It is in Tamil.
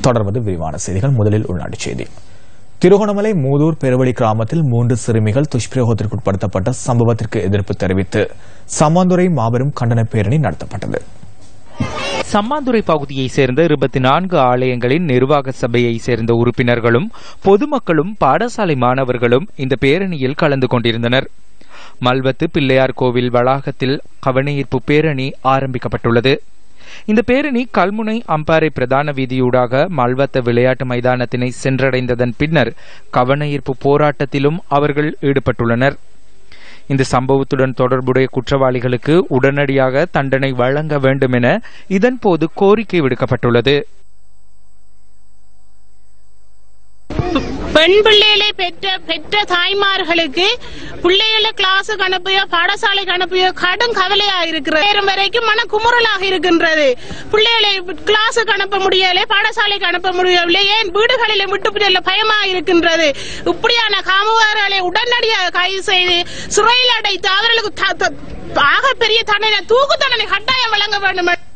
தொடர்வது விரிவான செய்திகள். முதலில் உள்நாட்டுச் செய்தி. திருகோணமலை மூதூர் பெருவழி கிராமத்தில் மூன்று சிறுமிகள் துஷ்பிரயோகத்திற்குட்படுத்தப்பட்ட சம்பவத்திற்கு எதிர்ப்பு தெரிவித்து சம்மாந்துறை மாபெரும் கண்டன பேரணி நடத்தப்பட்டது. சம்மாந்துறை பகுதியைச் சேர்ந்த இருபத்தி நான்கு ஆலயங்களின் நிர்வாக சபையை சேர்ந்த உறுப்பினர்களும் பொதுமக்களும் பாடசாலை மாணவர்களும் இந்த பேரணியில் கலந்து கொண்டிருந்தனர். மல்வத்து பிள்ளையார் கோவில் வளாகத்தில் கவனஈர்ப்பு பேரணி ஆரம்பிக்கப்பட்டுள்ளது. இந்த பேரணி கல்முனை அம்பாறை பிரதான வீதியூடாக மல்வத்த விளையாட்டு மைதானத்தினை சென்றடைந்ததன் பின்னர் கவனஈர்ப்பு போராட்டத்திலும் அவர்கள் ஈடுபட்டுள்ளனர். இந்த சம்பவத்துடன் தொடர்புடைய குற்றவாளிகளுக்கு உடனடியாக தண்டனை வழங்க வேண்டும் என இதன்போது கோரிக்கை விடுக்கப்பட்டுள்ளது. பெண் பிள்ளைகளை பெற்ற பெற்ற தாய்மார்களுக்கு பிள்ளைகளை கிளாஸுக்கு அனுப்பியோ பாடசாலைக்கு அனுப்பியோ கடும் கவலையா இருக்கிறது. நேரம் வரைக்கும் மன குமுறலாக இருக்கின்றது. பிள்ளைகளை கிளாஸுக்கு அனுப்ப முடியலை பாடசாலைக்கு அனுப்ப முடியவில்லை. ஏன்? வீடுகளில் விட்டு செல்ல பயமா இருக்கின்றது. இப்படியான காமுகர்களை உடனடியாக கைது செய்து சிறையில் அடைத்து அவர்களுக்கு த- த- ஆகப்பெரிய தண்டனை தூக்கு தண்டனை கட்டாயம் வழங்க வேண்டும்.